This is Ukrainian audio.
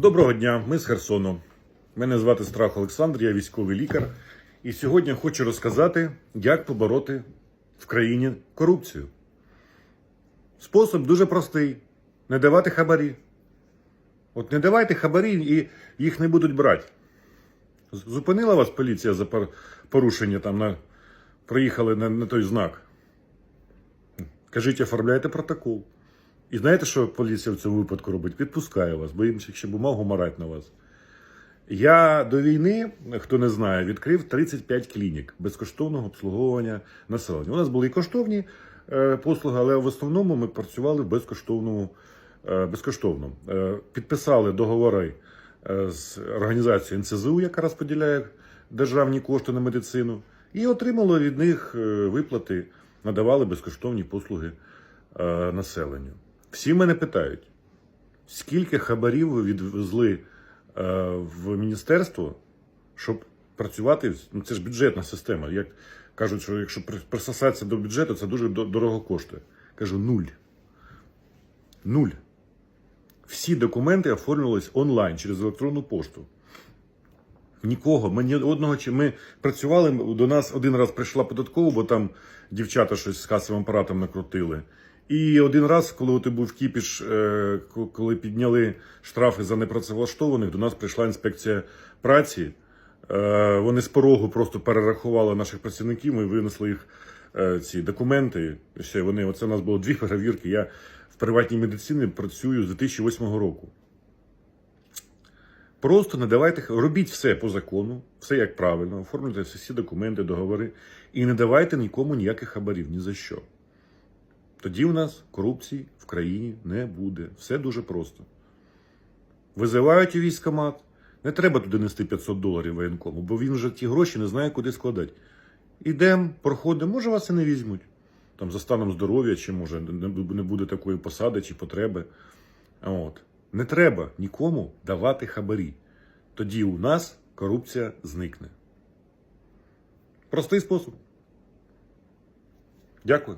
Доброго дня, ми з Херсону. Мене звати Страх Олександр, я військовий лікар. І сьогодні хочу розказати, як побороти в країні корупцію. Спосіб дуже простий: не давати хабарі. От не давайте хабарі і їх не будуть брати. Зупинила вас поліція за порушення там на проїхали на, на той знак. Кажіть, оформляйте протокол. І знаєте, що поліція в цьому випадку робить? Відпускає вас, бо їм ще бумагу марать на вас. Я до війни, хто не знає, відкрив 35 клінік безкоштовного обслуговування населення. У нас були і коштовні е, послуги, але в основному ми працювали в безкоштовному. е, безкоштовно. Е, підписали договори з організацією НСЗУ, яка розподіляє державні кошти на медицину, і отримали від них виплати, надавали безкоштовні послуги населенню. Всі мене питають, скільки хабарів ви відвезли е, в міністерство, щоб працювати. Ну, це ж бюджетна система. Як кажуть, що якщо присосатися до бюджету, це дуже дорого коштує. Кажу, нуль. Нуль. Всі документи оформлювались онлайн через електронну пошту. Нікого. Ми ні одного чи ми працювали. До нас один раз прийшла податкова, бо там дівчата щось з касовим апаратом накрутили. І один раз, коли от був кіпіш, е, коли підняли штрафи за непрацевлаштованих, до нас прийшла інспекція праці. Е, Вони з порогу просто перерахували наших працівників. Ми винесли їх е, ці документи. Ще вони, оце у нас було дві перевірки. Я в приватній медицині працюю з 2008 року. Просто не давайте, робіть все по закону, все як правильно, оформлюйте всі документи, договори і не давайте нікому ніяких хабарів, ні за що. Тоді у нас корупції в країні не буде. Все дуже просто. Визивають у військкомат, не треба туди нести 500 доларів воєнкому, бо він вже ті гроші не знає, куди складати. Ідемо, проходимо, може вас і не візьмуть. Там за станом здоров'я, чи може не буде такої посади чи потреби. От. Не треба нікому давати хабарі. Тоді у нас корупція зникне. Простий спосіб. Дякую.